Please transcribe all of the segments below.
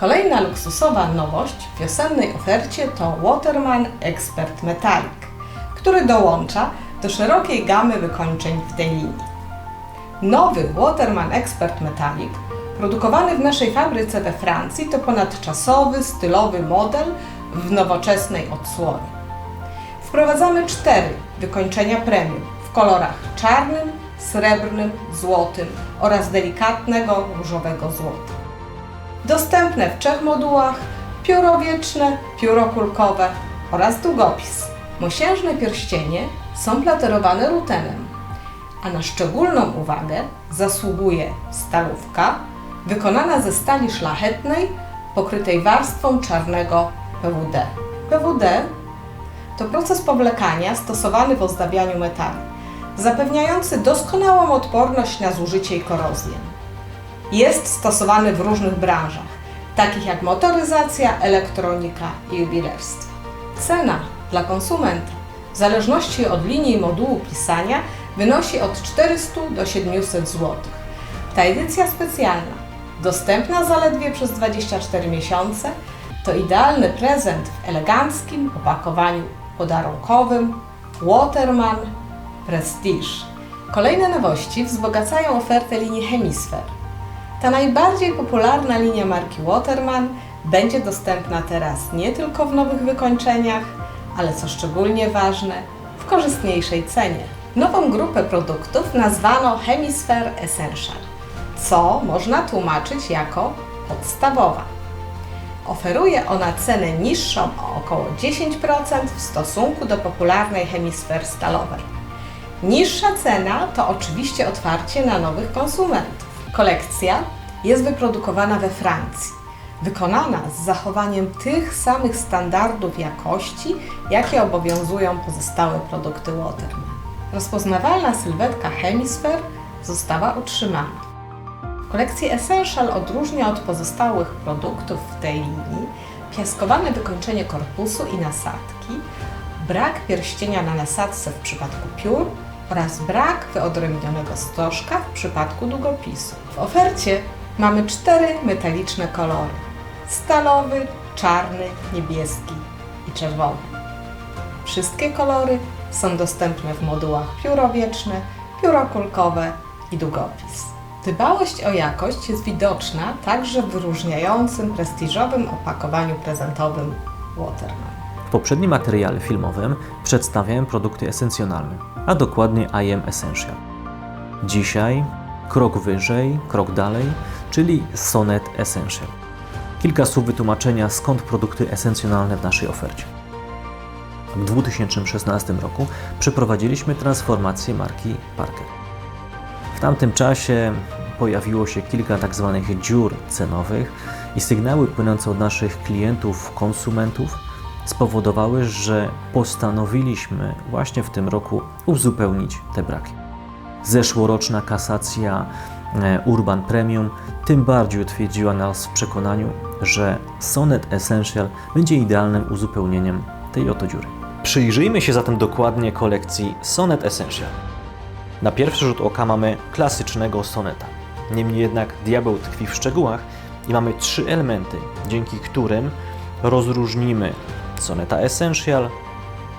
Kolejna luksusowa nowość w wiosennej ofercie to Waterman Expert Metallic, który dołącza do szerokiej gamy wykończeń w tej linii. Nowy Waterman Expert Metallic, produkowany w naszej fabryce we Francji, to ponadczasowy, stylowy model w nowoczesnej odsłonie. Wprowadzamy cztery wykończenia premium w kolorach czarnym, srebrnym, złotym oraz delikatnego różowego złota. Dostępne w trzech modułach pióro wieczne, pióro kulkowe oraz długopis. Mosiężne pierścienie są platerowane rutenem, a na szczególną uwagę zasługuje stalówka wykonana ze stali szlachetnej pokrytej warstwą czarnego PWD. PWD to proces powlekania stosowany w ozdabianiu metali, zapewniający doskonałą odporność na zużycie i korozję. Jest stosowany w różnych branżach, takich jak motoryzacja, elektronika i jubilerstwo. Cena dla konsumenta, w zależności od linii i modułu pisania, wynosi od 400 do 700 zł. Ta edycja specjalna, dostępna zaledwie przez 24 miesiące, to idealny prezent w eleganckim opakowaniu podarunkowym Waterman Prestige. Kolejne nowości wzbogacają ofertę linii Hemisfer. Ta najbardziej popularna linia marki Waterman będzie dostępna teraz nie tylko w nowych wykończeniach, ale co szczególnie ważne, w korzystniejszej cenie. Nową grupę produktów nazwano Hemisphere Essential, co można tłumaczyć jako podstawowa. Oferuje ona cenę niższą o około 10% w stosunku do popularnej hemisfer stalowej. Niższa cena to oczywiście otwarcie na nowych konsumentów. Kolekcja jest wyprodukowana we Francji, wykonana z zachowaniem tych samych standardów jakości, jakie obowiązują pozostałe produkty Waterman. Rozpoznawalna sylwetka Hemisphere została utrzymana. W kolekcji Essential odróżnia od pozostałych produktów w tej linii piaskowane wykończenie korpusu i nasadki, brak pierścienia na nasadce w przypadku piór oraz brak wyodrębnionego stożka w przypadku długopisu. W ofercie mamy cztery metaliczne kolory: stalowy, czarny, niebieski i czerwony. Wszystkie kolory są dostępne w modułach pióro wieczne, pióro kulkowe i długopis. Dbałość o jakość jest widoczna także w wyróżniającym prestiżowym opakowaniu prezentowym Waterman. W poprzednim materiale filmowym przedstawiałem produkty esencjonalne, a dokładnie IM Essential. Dzisiaj krok wyżej, krok dalej, czyli Sonet Essential. Kilka słów wytłumaczenia, skąd produkty esencjonalne w naszej ofercie. W 2016 roku przeprowadziliśmy transformację marki Parker. W tamtym czasie pojawiło się kilka tak zwanych dziur cenowych i sygnały płynące od naszych klientów, konsumentów spowodowały, że postanowiliśmy właśnie w tym roku uzupełnić te braki. Zeszłoroczna kasacja e, Urban Premium tym bardziej utwierdziła nas w przekonaniu, że Sonet Essential będzie idealnym uzupełnieniem tej oto dziury. Przyjrzyjmy się zatem dokładnie kolekcji Sonet Essential. Na pierwszy rzut oka mamy klasycznego soneta. Niemniej jednak diabeł tkwi w szczegółach i mamy trzy elementy, dzięki którym rozróżnimy soneta Essential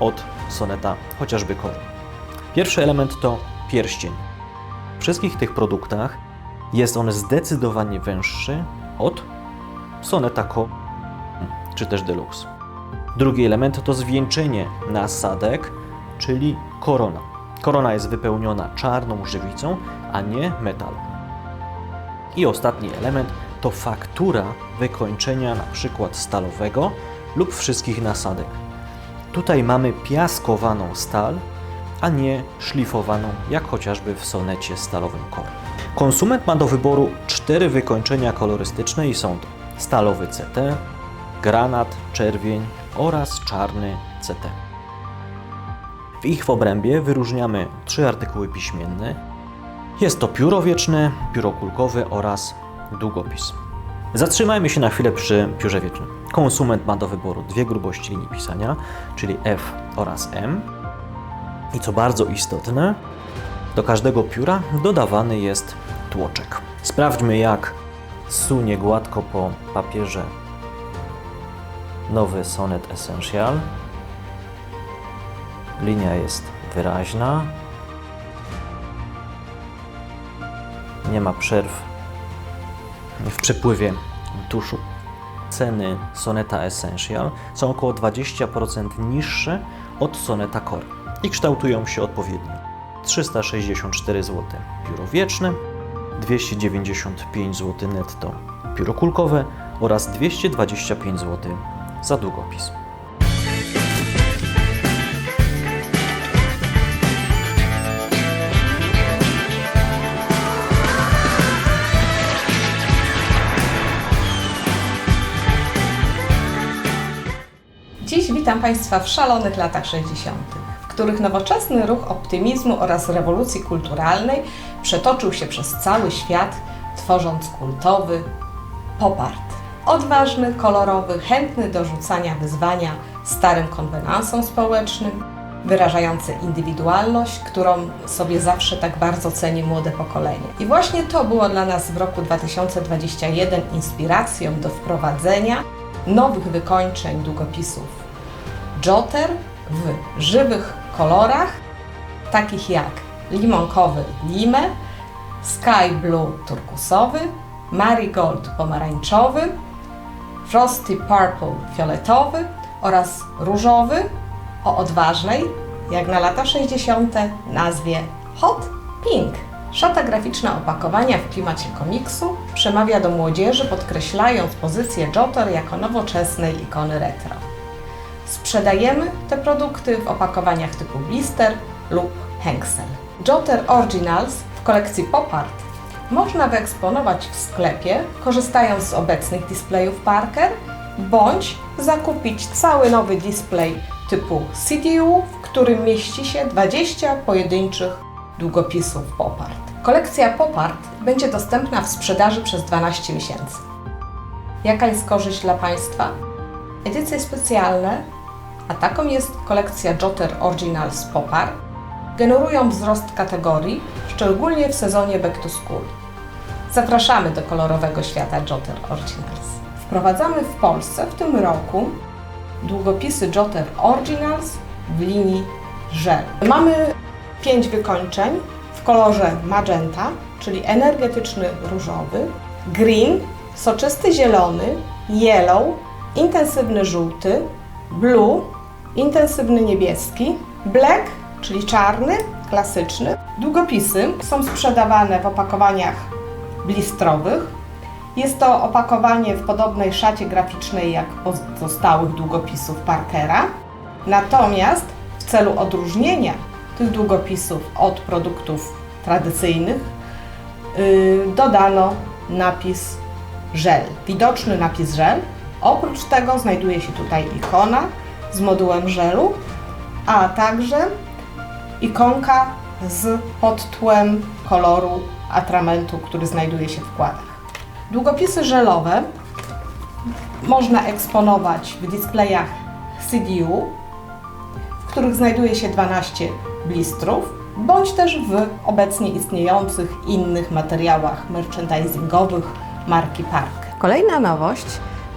od soneta chociażby Core. Pierwszy element to pierścień. W wszystkich tych produktach jest on zdecydowanie węższy od soneta Core czy też Deluxe. Drugi element to zwieńczenie nasadek, czyli korona. Korona jest wypełniona czarną żywicą, a nie metalem. I ostatni element to faktura wykończenia na przykład stalowego lub wszystkich nasadek. Tutaj mamy piaskowaną stal, a nie szlifowaną, jak chociażby w sonecie stalowym Core. Konsument ma do wyboru cztery wykończenia kolorystyczne i są to stalowy CT, granat, czerwień oraz czarny CT. W ich obrębie wyróżniamy trzy artykuły piśmienne. Jest to pióro wieczne, pióro kulkowe oraz długopis. Zatrzymajmy się na chwilę przy piórze wiecznym. Konsument ma do wyboru dwie grubości linii pisania, czyli F oraz M. I co bardzo istotne, do każdego pióra dodawany jest tłoczek. Sprawdźmy, jak sunie gładko po papierze nowy Sonet Essential. Linia jest wyraźna. Nie ma przerw w przepływie tuszu. Ceny Soneta Essential są około 20% niższe od Soneta Core i kształtują się odpowiednio. 364 zł pióro wieczne, 295 zł netto pióro kulkowe oraz 225 zł za długopis. Witam Państwa w szalonych latach 60., w których nowoczesny ruch optymizmu oraz rewolucji kulturalnej przetoczył się przez cały świat, tworząc kultowy pop art. Odważny, kolorowy, chętny do rzucania wyzwania starym konwenansom społecznym, wyrażający indywidualność, którą sobie zawsze tak bardzo ceni młode pokolenie. I właśnie to było dla nas w roku 2021 inspiracją do wprowadzenia nowych wykończeń długopisów Jotter w żywych kolorach, takich jak limonkowy lime, sky blue turkusowy, marigold pomarańczowy, frosty purple fioletowy oraz różowy o odważnej, jak na lata 60. nazwie Hot Pink. Szata graficzna opakowania w klimacie komiksu przemawia do młodzieży, podkreślając pozycję Jotter jako nowoczesnej ikony retro. Sprzedajemy te produkty w opakowaniach typu blister lub Henksel. Jotter Originals w kolekcji Pop Art można wyeksponować w sklepie, korzystając z obecnych displejów Parker, bądź zakupić cały nowy display typu CDU, w którym mieści się 20 pojedynczych długopisów Pop Art. Kolekcja Pop Art będzie dostępna w sprzedaży przez 12 miesięcy. Jaka jest korzyść dla Państwa? Edycje specjalne, a taką jest kolekcja Jotter Originals Pop Art, generują wzrost kategorii, szczególnie w sezonie Back to School. Zapraszamy do kolorowego świata Jotter Originals. Wprowadzamy w Polsce w tym roku długopisy Jotter Originals w linii żel. Mamy pięć wykończeń w kolorze magenta, czyli energetyczny różowy, green, soczysty zielony, yellow, intensywny żółty, blue, intensywny niebieski, black, czyli czarny, klasyczny. Długopisy są sprzedawane w opakowaniach blistrowych. Jest to opakowanie w podobnej szacie graficznej jak pozostałych długopisów Parkera. Natomiast w celu odróżnienia tych długopisów od produktów tradycyjnych yy, dodano napis żel, widoczny napis żel. Oprócz tego znajduje się tutaj ikona z modułem żelu, a także ikonka z podtłem koloru atramentu, który znajduje się w wkładach. Długopisy żelowe można eksponować w displayach CDU, w których znajduje się 12 blistrów, bądź też w obecnie istniejących innych materiałach merchandisingowych marki Park. Kolejna nowość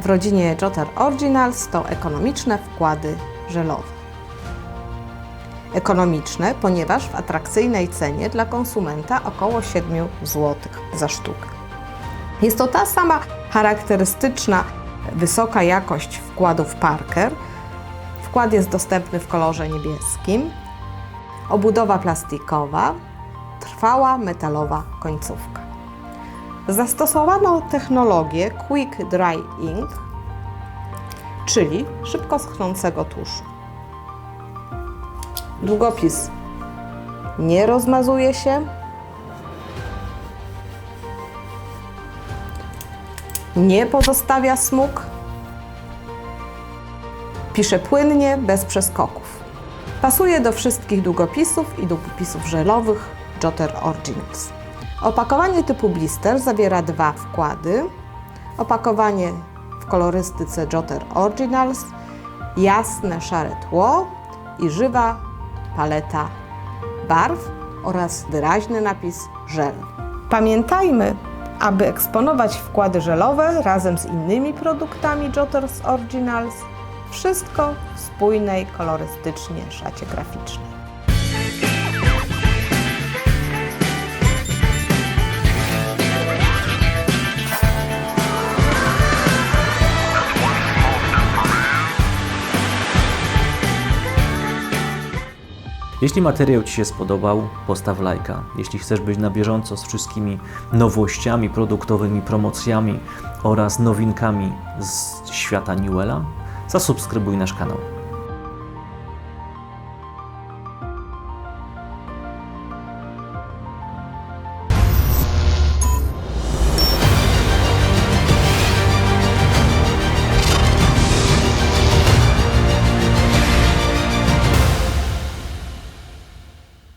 w rodzinie Jotter Originals to ekonomiczne wkłady żelowe. Ekonomiczne, ponieważ w atrakcyjnej cenie dla konsumenta około 7 zł za sztukę. Jest to ta sama charakterystyczna wysoka jakość wkładów Parker. Wkład jest dostępny w kolorze niebieskim. Obudowa plastikowa, trwała metalowa końcówka. Zastosowano technologię Quick Dry Ink, czyli szybko schnącego tuszu. Długopis nie rozmazuje się, nie pozostawia smug, pisze płynnie, bez przeskoków. Pasuje do wszystkich długopisów i długopisów żelowych Jotter Originals. Opakowanie typu blister zawiera dwa wkłady. Opakowanie w kolorystyce Jotter Originals, jasne szare tło i żywa paleta barw oraz wyraźny napis żel. Pamiętajmy aby eksponować wkłady żelowe razem z innymi produktami Jotters Originals. Wszystko w spójnej, kolorystycznie szacie graficznej. Jeśli materiał Ci się spodobał, postaw lajka. Jeśli chcesz być na bieżąco z wszystkimi nowościami produktowymi, promocjami oraz nowinkami z świata Newella, zasubskrybuj nasz kanał.